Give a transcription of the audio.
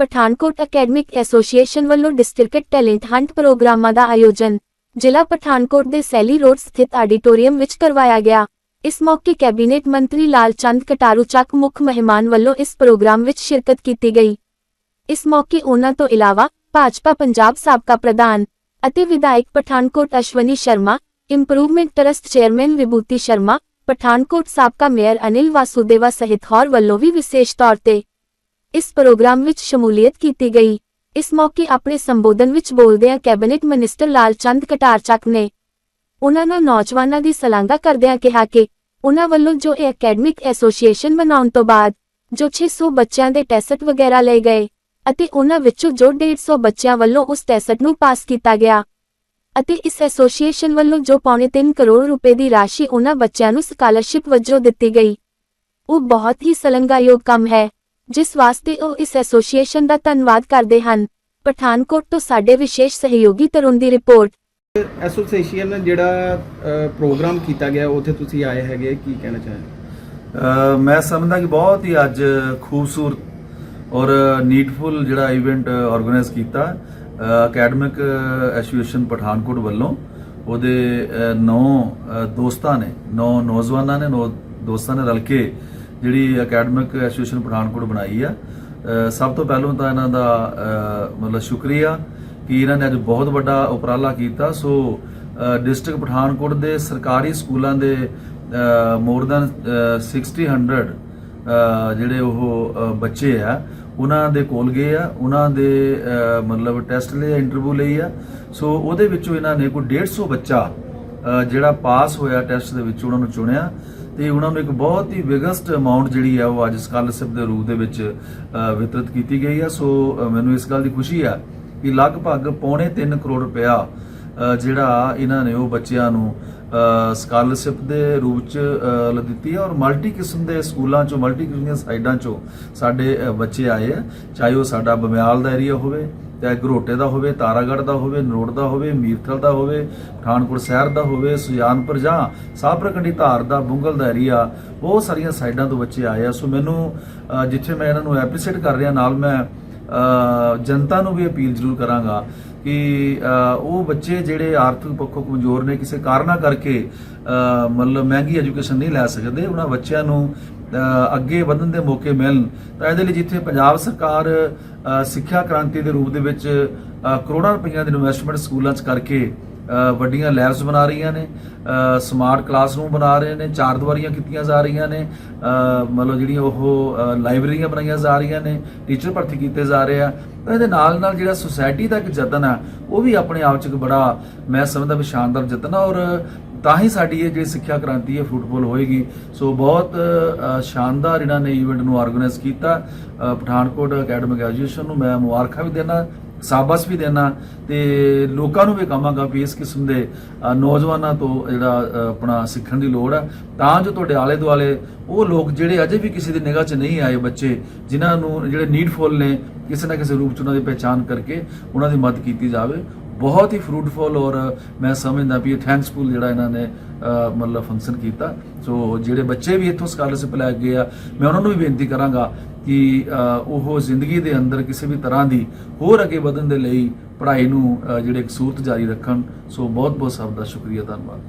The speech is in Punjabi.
ਪਠਾਨਕੋਟ ਅਕੈਡਮਿਕ ਐਸੋਸੀਏਸ਼ਨ ਵੱਲੋਂ ਡਿਸਟ੍ਰਿਕਟ ਟੈਲੈਂਟ ਹੰਟ ਪ੍ਰੋਗਰਾਮਾਂ ਦਾ ਆਯੋਜਨ ਜ਼ਿਲ੍ਹਾ ਪਠਾਨਕੋਟ ਦੇ ਸੈਲੀ ਰੋਡ ਸਥਿਤ ਆਡੀਟੋਰੀਅਮ ਵਿੱਚ ਕਰਵਾਇਆ ਗਿਆ। ਇਸ ਮੌਕੇ ਕੈਬਨਿਟ ਮੰਤਰੀ ਲਾਲ ਚੰਦ ਕਟਾਰੂ ਚੱਕ ਮੁੱਖ ਮਹਿਮਾਨ ਵੱਲੋਂ ਇਸ ਪ੍ਰੋਗਰਾਮ ਵਿੱਚ ਸ਼ਿਰਕਤ ਕੀਤੀ ਗਈ। ਇਸ ਮੌਕੇ ਉਹਨਾਂ ਤੋਂ ਇਲਾਵਾ ਭਾਜਪਾ ਪੰਜਾਬ ਸਾਬਕਾ ਪ੍ਰਧਾਨ ਅਤੇ ਵਿਧਾਇਕ Pathankot Ashwani Sharma improvement trust chairman Vibhuti Sharma, Pathankot ਸਾਬਕਾ ਮੇਅਰ ਅਨਿਲ ਵਾਸੁਦੇਵਾ ਸਹਿਤ ਹੋਰ ਵੱਲੋਂ ਵੀ ਵਿਸ਼ੇਸ਼ ਤੌਰ ਤੇ ਇਸ ਪ੍ਰੋਗਰਾਮ ਵਿੱਚ ਸ਼ਮੂਲੀਅਤ ਕੀਤੀ ਗਈ। ਇਸ ਮੌਕੇ ਆਪਣੇ ਸੰਬੋਧਨ ਵਿੱਚ ਬੋਲਦਿਆਂ ਕੈਬਨਿਟ ਮਿਨਿਸਟਰ ਲਾਲ ਕਟਾਰਚੱਕ ਨੇ ਉਹਨਾਂ ਨੂੰ ਨੌਜਵਾਨਾਂ ਦੀ ਸਲਾਂਘਾ ਕਰਦਿਆਂ ਕਿਹਾ ਕਿ ਉਹਨਾਂ ਵੱਲੋਂ ਜੋ ਇਹ ਅਕੈਡਮਿਕ ਐਸੋਸੀਏਸ਼ਨ ਬਣਾਉਣ ਤੋਂ ਬਾਅਦ ਜੋ 600 ਬੱਚਿਆਂ ਦੇ ਟੈਸਟ ਵਗੈਰਾ ਲਏ ਗਏ ਅਤੇ ਉਹਨਾਂ ਵਿੱਚੋਂ ਜੋ 150 ਬੱਚਿਆਂ ਵੱਲੋਂ ਉਸ ਟੈਸਟ ਨੂੰ ਪਾਸ ਕੀਤਾ ਗਿਆ ਅਤੇ ਇਸ ਐਸੋਸੀਏਸ਼ਨ ਵੱਲੋਂ ਜੋ ਪੌਣੇ 3 ਕਰੋੜ ਰੁਪਏ ਦੀ ਰਾਸ਼ੀ ਉਹਨਾਂ ਬੱਚਿਆਂ ਨੂੰ ਸਕਾਲਰਸ਼ਿਪ ਵਜੋਂ ਦਿੱਤੀ ਗਈ। ਉਹ ਬਹੁਤ ਹੀ ਸਲੰਗਾਯੋਗ ਕੰਮ ਹੈ। ਜਿਸ ਵਾਸਤੇ ਉਹ ਇਸ ਐਸੋਸੀਏਸ਼ਨ ਦਾ ਧੰਨਵਾਦ ਕਰਦੇ ਹਨ। ਪਠਾਨਕੋਟ ਤੋਂ ਸਾਡੇ ਵਿਸ਼ੇਸ਼ ਸਹਿਯੋਗੀ ਤਰੁਣ ਦੀ ਰਿਪੋਰਟ। ਐਸੋਸੀਏਸ਼ਨ ਨੇ ਜਿਹੜਾ ਪ੍ਰੋਗਰਾਮ ਕੀਤਾ ਗਿਆ ਉੱਥੇ ਤੁਸੀਂ ਆਏ ਹੈਗੇ ਕੀ ਕਹਿਣਾ ਚਾਹੁੰਦੇ ਮੈਂ ਸਮਝਦਾ ਕਿ ਬਹੁਤ ਹੀ ਅੱਜ ਖੂਬਸੂਰਤ ਔਰ ਨੀਡਫੁਲ ਜਿਹੜਾ ਇਵੈਂਟ ਆਰਗੇਨਾਈਜ਼ ਕੀਤਾ ਅਕੈਡਮਿਕ ਐਸੋਸੀਏਸ਼ਨ ਪਠਾਨਕੋਟ ਵੱਲੋਂ। ਉਹਦੇ ਨੌ ਦੋਸਤਾਂ ਨੇ ਨੌ ਨੌਜਵਾਨਾਂ ਨੇ ਨੌ ਦੋਸਤਾਂ ਨੇ ਰਲ ਕੇ ਜਿਹੜੀ ਅਕੈਡਮਿਕ ਐਸੋਸੀਏਸ਼ਨ ਪਠਾਨਕੋਟ ਬਣਾਈ ਆ ਸਭ ਤੋਂ ਪਹਿਲਾਂ ਤਾਂ ਇਹਨਾਂ ਦਾ ਮਤਲਬ ਸ਼ੁਕਰੀਆ ਕਿ ਇਹਨਾਂ ਨੇ ਅੱਜ ਬਹੁਤ ਵੱਡਾ ਉਪਰਾਲਾ ਕੀਤਾ। ਸੋ ਡਿਸਟ੍ਰਿਕਟ ਪਠਾਨਕੋਟ ਦੇ ਸਰਕਾਰੀ ਸਕੂਲਾਂ ਦੇ ਮੋਰ ਦਨ 60 100 ਜਿਹੜੇ ਉਹ ਬੱਚੇ ਆ, ਉਹਨਾਂ ਦੇ ਕੋਲ ਗਏ ਆ, ਉਹਨਾਂ ਦੇ ਮਤਲਬ ਟੈਸਟ ਲਈ ਇੰਟਰਵਿਊ ਲਈ ਆ। ਸੋ ਉਹਦੇ ਵਿੱਚੋਂ ਇਹਨਾਂ ਨੇ ਕੋਈ 150 ਬੱਚਾ ਜਿਹੜਾ ਪਾਸ ਹੋਇਆ ਟੈਸਟ ਦੇ ਵਿੱਚ, ਉਹਨਾਂ ਨੂੰ ਚੁਣਿਆ। ਤੇ ਉਹਨਾਂ ਨੂੰ ਇੱਕ ਬਹੁਤ ਹੀ ਬਿਗੇਸਟ ਅਮਾਉਂਟ ਜਿਹੜੀ ਹੈ ਉਹ ਅੱਜ ਸਕਾਲਰਸ਼ਿਪ ਦੇ ਰੂਪ ਦੇ ਵਿੱਚ ਅ, ਵਿਤਰਿਤ ਕੀਤੀ ਗਈ ਹੈ ਸੋ ਮੈਨੂੰ ਇਸ ਗੱਲ ਦੀ ਖੁਸ਼ੀ ਆ ਕਿ ਲਗਭਗ ਪੌਣੇ 3 ਕਰੋੜ ਰੁਪਇਆ ਅ, ਜਿਹੜਾ ਇਹਨਾਂ ਨੇ ਉਹ ਬੱਚਿਆਂ ਨੂੰ ਸਕਾਲਰਸ਼ਿਪ ਦੇ ਰੂਪ ਚ ਦਿੱਤੀ ਹੈ ਔਰ ਮਲਟੀ ਕਿਸਮ ਦੇ ਸਕੂਲਾਂ ਚੋਂ ਮਲਟੀ ਕਿਸਮ ਦੀਆਂ ਸਾਈਡਾਂ ਚੋਂ ਸਾਡੇ ਬੱਚੇ ਆਏ ਆ। ਚਾਹੇ ਉਹ ਸਾਡਾ ਬਮਿਆਲ ਦਾ ਏਰੀਆ ਹੋਵੇ, ਚਾਹੇ ਘਰੋਟੇ ਦਾ ਹੋਵੇ, ਤਾਰਾਗੜ੍ਹ ਦਾ ਹੋਵੇ, ਨਰੋੜ ਦਾ ਹੋਵੇ, ਮੀਰਥਲ ਦਾ ਹੋਵੇ, ਪਠਾਨਕੋਟ ਸ਼ਹਿਰ ਦਾ ਹੋਵੇ, ਸੁਜਾਨਪੁਰ ਜਾਂ ਸਾਬਰਕੰਡੀ ਧਾਰ ਦਾ, ਬੁੰਗਲ ਦਾ ਏਰੀਆ ਬਹੁਤ ਸਾਰੀਆਂ ਸਾਈਡਾਂ ਤੋਂ ਬੱਚੇ ਆਏ ਆ। ਸੋ ਮੈਨੂੰ ਜਿੱਥੇ ਮੈਂ ਇਹਨਾਂ ਨੂੰ ਐਪਰੀਸ਼ੀਏਟ ਕਰ ਰਿਹਾ, ਨਾਲ ਮੈਂ ਜਨਤਾ ਨੂੰ ਵੀ ਅਪੀਲ ਜ਼ਰੂਰ ਕਰਾਂਗਾ ਕਿ ਉਹ ਬੱਚੇ ਜਿਹੜੇ ਆਰਥਿਕ ਪੱਖੋਂ ਕਮਜ਼ੋਰ ਨੇ, ਕਿਸੇ ਕਾਰਨਾਂ ਕਰਕੇ ਮਤਲਬ ਮਹਿੰਗੀ ਐਜੂਕੇਸ਼ਨ ਨਹੀਂ ਲੈ ਸਕਦੇ, ਉਹਨਾਂ ਬੱਚਿਆਂ ਨੂੰ ਅੱਗੇ ਵਧਣ ਦੇ ਮੌਕੇ ਮਿਲਣ। ਤਾਂ ਇਹਦੇ ਲਈ ਜਿੱਥੇ ਪੰਜਾਬ ਸਰਕਾਰ ਸਿੱਖਿਆ ਕ੍ਰਾਂਤੀ ਦੇ ਰੂਪ ਦੇ ਵਿੱਚ ਕਰੋੜਾਂ ਰੁਪਈਆ ਦੀ ਇਨਵੈਸਟਮੈਂਟ ਸਕੂਲਾਂ 'ਚ ਕਰਕੇ ਵੱਡੀਆਂ ਲੈਬਸ ਬਣਾ ਰਹੀਆਂ ਨੇ ਸਮਾਰਟ ਕਲਾਸਰੂਮ ਬਣਾ ਰਹੇ ਨੇ ਚਾਰ ਦੀਵਾਰੀਆਂ ਕੀਤੀਆਂ ਜਾ ਰਹੀਆਂ ਨੇ ਮਤਲਬ ਜਿਹੜੀਆਂ ਉਹ ਅ, ਲਾਇਬ੍ਰੇਰੀਆਂ ਬਣਾਈਆਂ ਜਾ ਰਹੀਆਂ ਨੇ ਟੀਚਰ ਭਰਤੀ ਕੀਤੇ ਜਾ ਰਹੇ ਆ। ਇਹਦੇ ਨਾਲ ਨਾਲ ਜਿਹੜਾ ਸੁਸਾਇਟੀ ਦਾ ਇੱਕ ਯਤਨ ਆ ਉਹ ਵੀ ਆਪਣੇ ਆਪ ਚ ਇੱਕ ਬੜਾ ਮੈਂ ਸਮਝਦਾ ਵੀ ਸ਼ਾਨਦਾਰ ਯਤਨ ਆ ਔਰ ਤਾਂ ਹੀ ਸਾਡੀ ਇਹ ਜਿਹੜੀ ਸਿੱਖਿਆ ਕ੍ਰਾਂਤੀ ਹੈ ਫੁੱਟਬਾਲ ਹੋਏਗੀ। ਸੋ ਬਹੁਤ ਸ਼ਾਨਦਾਰ ਇਹਨਾਂ ਨੇ ਇਵੈਂਟ ਨੂੰ ਆਰਗੇਨਾਈਜ਼ ਕੀਤਾ। ਪਠਾਨਕੋਟ ਅਕੈਡਮਿਕ ਐਜੂਕੇਸ਼ਨ ਨੂੰ ਮੈਂ ਮੁਬਾਰਕਾਂ ਵੀ ਦੇਣਾ। ਸਾਬਸ ਵੀ ਦੇਣਾ ਤੇ ਲੋਕਾਂ ਨੂੰ ਵੀ ਕਹਾਂਗਾ ਵੀ ਇਸ ਕਿਸਮ ਦੇ ਨੌਜਵਾਨਾਂ ਤੋਂ ਜਿਹੜਾ ਆਪਣਾ ਸਿੱਖਣ ਦੀ ਲੋੜ ਹੈ ਤਾਂ ਜੋ ਤੁਹਾਡੇ ਆਲੇ ਦੁਆਲੇ ਉਹ ਲੋਕ ਜਿਹੜੇ ਅਜੇ ਵੀ ਕਿਸੇ ਦੀ ਨਿਗਾਹ 'ਚ ਨਹੀਂ ਆਏ ਬੱਚੇ, ਜਿਨ੍ਹਾਂ ਨੂੰ ਜਿਹੜੇ ਨੀਡਫੁਲ ਨੇ, ਕਿਸੇ ਨਾ ਕਿਸੇ ਰੂਪ 'ਚ ਉਹਨਾਂ ਦੀ ਪਹਿਚਾਨ ਕਰਕੇ ਉਹਨਾਂ ਦੀ ਮਦਦ ਕੀਤੀ ਜਾਵੇ। ਬਹੁਤ ਹੀ ਫਰੂਟਫੁਲ ਔਰ ਮੈਂ ਸਮਝਦਾ ਵੀ ਇਹ ਥੈਂਕਸਫੁਲ ਜਿਹੜਾ ਇਹਨਾਂ ਨੇ ਮਤਲਬ ਫੰਕਸ਼ਨ ਕੀਤਾ। ਸੋ ਜਿਹੜੇ ਬੱਚੇ ਵੀ ਇੱਥੋਂ ਸਕਾਲਰਸ਼ਿਪ ਲੈ ਕੇ ਗਏ ਆ, ਮੈਂ ਉਹਨਾਂ ਨੂੰ ਵੀ ਬੇਨਤੀ ਕਰਾਂਗਾ ਕਿ ਉਹ ਜ਼ਿੰਦਗੀ ਦੇ ਅੰਦਰ ਕਿਸੇ ਵੀ ਤਰ੍ਹਾਂ ਦੀ ਹੋਰ ਅੱਗੇ ਵਧਣ ਦੇ ਲਈ ਪੜ੍ਹਾਈ ਨੂੰ ਜਿਹੜੇ ਇੱਕ ਸੂਰਤ ਜਾਰੀ ਰੱਖਣ, ਸੋ ਬਹੁਤ ਬਹੁਤ ਸਭ ਦਾ ਸ਼ੁਕਰੀਆ, ਧੰਨਵਾਦ।